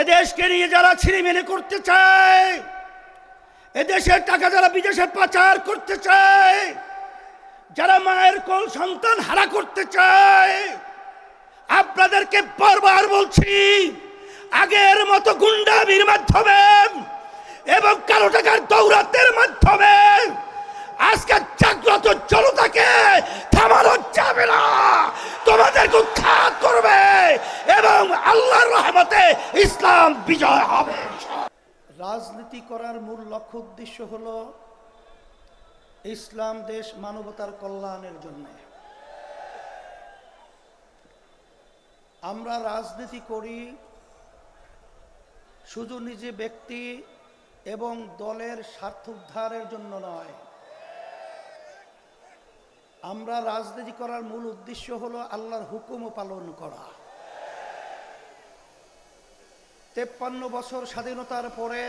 এদেশকে নিয়ে যারা ছিনিমিনি করতে চায়, এদেশের টাকা যারা বিদেশে পাচার করতে চায়, যারা মায়ের কোল সন্তান হারা করতে চায়, আপনাদেরকে বারবার বলছি, আগের মতো গুন্ডামির মাধ্যমে এবং কালো টাকার দৌরাতের মাধ্যমে আজকে জাগ্রত জনতাকে থামানো যাবে না। তোমাদেরকে উৎখাত করবে। ইসলাম বিজয় হবে। রাজনীতি করার মূল লক্ষ্য উদ্দেশ্য হলো ইসলাম দেশ মানবতার কল্যাণের জন্য। আমরা রাজনীতি করি শুধু নিজে ব্যক্তি এবং দলের স্বার্থ উদ্ধারের জন্য নয়। আমরা রাজনীতি করার মূল উদ্দেশ্য হলো আল্লাহর হুকুম পালন করা। তেপ্পান্ন বছর স্বাধীনতার পরে